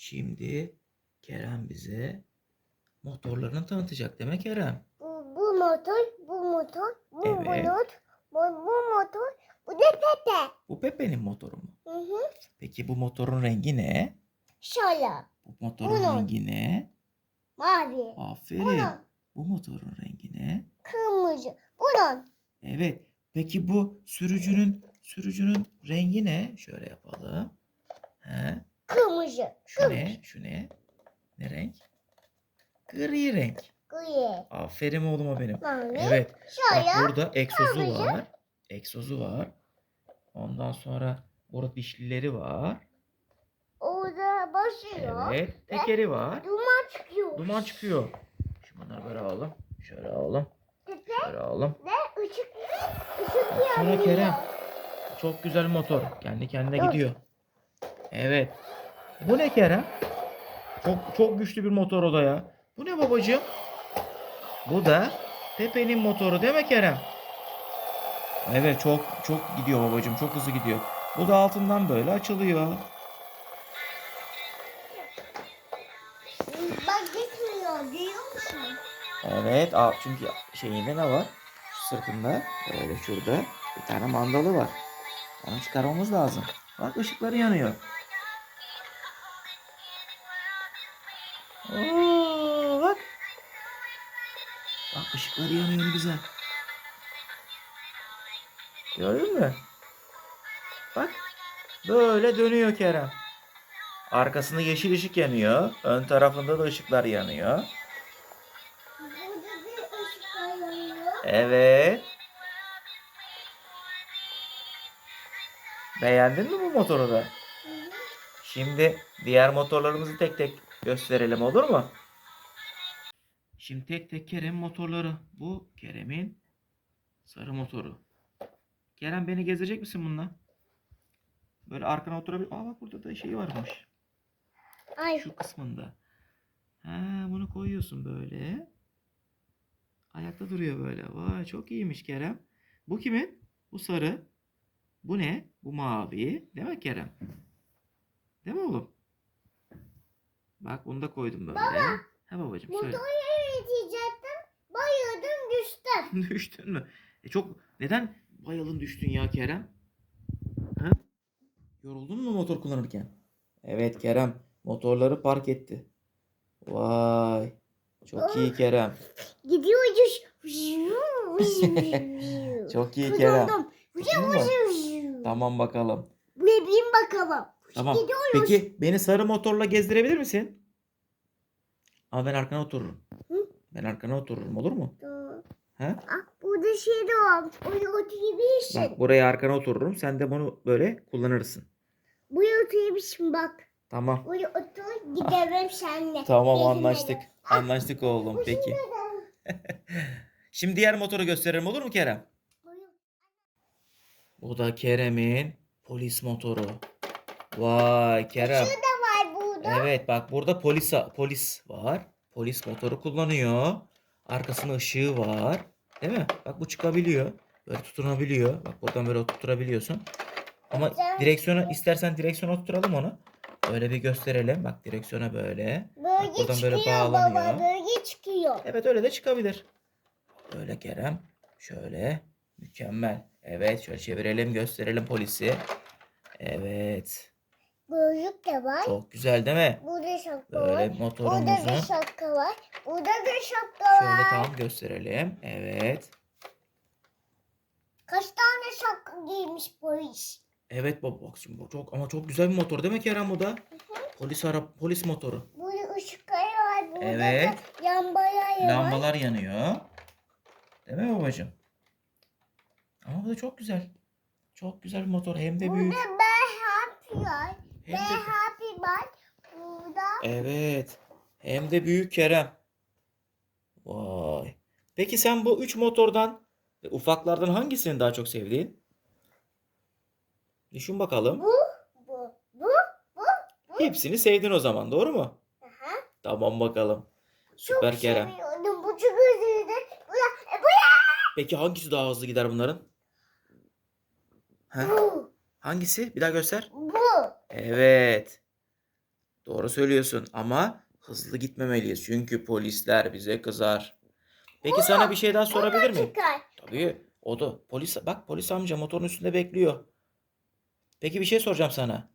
Şimdi Kerem bize motorlarını tanıtacak değil mi Kerem? Bu, bu motor, bu motor, bu Evet. motor, bu, bu motor, bu da Pepe. Bu Pepe'nin motoru mu? Hı hı. Peki bu motorun rengi ne? Şöyle. Bu motorun Bunun. rengi ne? Mavi. Aferin. Bunun. Bu motorun rengi ne? Kırmızı. Bunun. Evet. Peki bu sürücünün sürücünün rengi ne? Şöyle yapalım. He? Kırmızı. Şu ne? Şu ne? Ne renk? Gri renk. Gri. Aferin oğluma benim. Mavi. Evet. Bak Şöyle. burada egzozu kırmızı. var. Egzozu var. Ondan sonra burada dişlileri var. Orada basıyor. Evet. Tekeri var. Duman çıkıyor. Duman çıkıyor. Şimdi bunları böyle alalım. Şöyle alalım. Şöyle alalım. ve ışık. Işık Baksana yanıyor. Kerem. Çok güzel motor. Kendi kendine gidiyor. Evet. Bu ne Kerem? Çok çok güçlü bir motor o da ya. Bu ne babacığım? Bu da Pepe'nin motoru değil mi Kerem? Evet çok çok gidiyor babacığım. Çok hızlı gidiyor. Bu da altından böyle açılıyor. Bak gitmiyor. Duyuyor musun? Evet al çünkü şeyinde ne var? Sırtında böyle şurada bir tane mandalı var. Onu çıkarmamız lazım. Bak ışıkları yanıyor. Oo, bak. Bak ışıkları yanıyor güzel. Gördün mü? Bak. Böyle dönüyor Kerem. Arkasında yeşil ışık yanıyor. Ön tarafında da ışıklar yanıyor. Evet. Beğendin mi bu motoru da? Hı hı. Şimdi diğer motorlarımızı tek tek gösterelim olur mu? Şimdi tek tek Kerem motorları. Bu Kerem'in sarı motoru. Kerem beni gezecek misin bununla? Böyle arkana oturabilir. Aa bak burada da şey varmış. Ay. Şu kısmında. Ha, bunu koyuyorsun böyle. Ayakta duruyor böyle. Vay çok iyiymiş Kerem. Bu kimin? Bu sarı. Bu ne? Bu mavi. Değil mi Kerem? Değil mi oğlum? Bak bunu da koydum böyle. Ha babacığım söyle. Motoru yürütecektim. Bayıldım düştüm. Düştün mü? E çok neden bayıldın düştün ya Kerem? Ha? Yoruldun mu motor kullanırken? Evet Kerem motorları park etti. Vay. Çok iyi Kerem. Gidiyoruz. Çok iyi Kerem. Tamam bakalım. Bin bakalım. Tamam. Gidiyoruz. Peki beni sarı motorla gezdirebilir misin? Ama ben arkana otururum. Hı? Ben arkana otururum olur mu? Ha? Ah, burada şey de var. Buraya oturabilirsin. Bak buraya arkana otururum. Sen de bunu böyle kullanırsın. Buraya oturabilirsin bak. Tamam. Buraya otur gidelim seninle. Tamam Gezmeye. anlaştık. Anlaştık oğlum. Bu Peki. şimdi diğer motoru gösteririm olur mu Kerem? Bu da Kerem'in polis motoru. Vay Kerem. Şu da var burada. Evet bak burada polis polis var. Polis motoru kullanıyor. Arkasında ışığı var. Değil mi? Bak bu çıkabiliyor. Böyle tutunabiliyor. Bak buradan böyle oturtabiliyorsun. Ama direksiyona istersen direksiyona oturtalım onu. Böyle bir gösterelim. Bak direksiyona böyle. Böyle buradan çıkıyor böyle baba. bağlanıyor. Böyle çıkıyor. Evet öyle de çıkabilir. Böyle Kerem. Şöyle. Mükemmel. Evet şöyle çevirelim gösterelim polisi. Evet. Gözlük de var. Çok güzel değil mi? Burada şapka Böyle var. Burada da motorumuzu şapka var. Burada da şapka şöyle var. tam gösterelim. Evet. Kaç tane şapka giymiş polis? Evet baba bak şimdi bu çok ama çok güzel bir motor değil mi Kerem bu da? Polis ara polis motoru. Burada ışıkları var. Burada Evet. da lambalar var. Lambalar yanıyor. Değil mi babacığım? Ama bu da çok güzel. Çok güzel bir motor hem de büyük. Burada ben var. Hem de happy var. Burada Evet. Hem de büyük Kerem. Vay. Peki sen bu üç motordan ve ufaklardan hangisini daha çok sevdiğin? Düşün bakalım. bu, bu, bu. Hepsini sevdin o zaman, doğru mu? Aha. Tamam bakalım. Çok Süper Kerem. seviyordum. Bu çok hızlıydı. Bu da, e, bu Peki hangisi daha hızlı gider bunların? Ha? da, bu, Hangisi? Bir daha göster. bu. Evet. Doğru söylüyorsun ama hızlı gitmemeliyiz. Çünkü polisler bize kızar. Peki sana bir şey daha sorabilir miyim? Çıkar. Tabii. O da polis bak polis amca motorun üstünde bekliyor. Peki bir şey soracağım sana.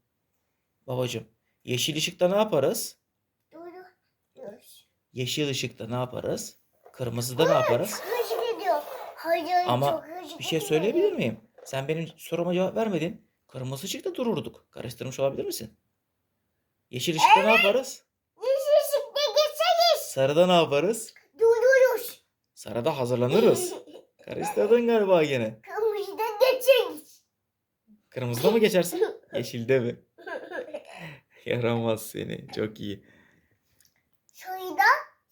Babacığım, yeşil ışıkta ne yaparız? Duruyoruz. Yeşil ışıkta ne yaparız? Kırmızıda ne yaparız? Hayır Ama çok hızlı Bir şey söyleyebilir miyim? Sen benim soruma cevap vermedin. Kırmızı ışıkta dururduk. Karıştırmış olabilir misin? Yeşil ışıkta ne yaparız? Yeşil ışıkta geçeriz. Sarıda ne yaparız? Duruyoruz. Sarıda hazırlanırız. Karıştırdın galiba gene. Kırmızıda geçeriz. Kırmızıda mı geçersin? Yeşilde mi? Yaramaz seni. Çok iyi.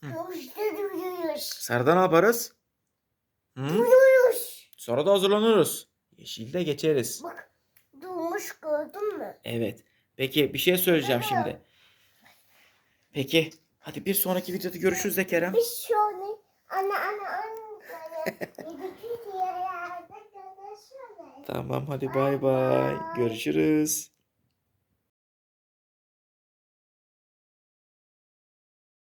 Hı. kırmızıda duruyoruz. Sarıda ne yaparız? Hı? Duruyoruz. Sonra da hazırlanırız. Yeşilde geçeriz. Bak durmuş gördün mü? Evet. Peki bir şey söyleyeceğim şimdi. Peki. Hadi bir sonraki videoda görüşürüz de Kerem. Biz şöyle ana ana ana böyle Tamam hadi bay bay. Görüşürüz.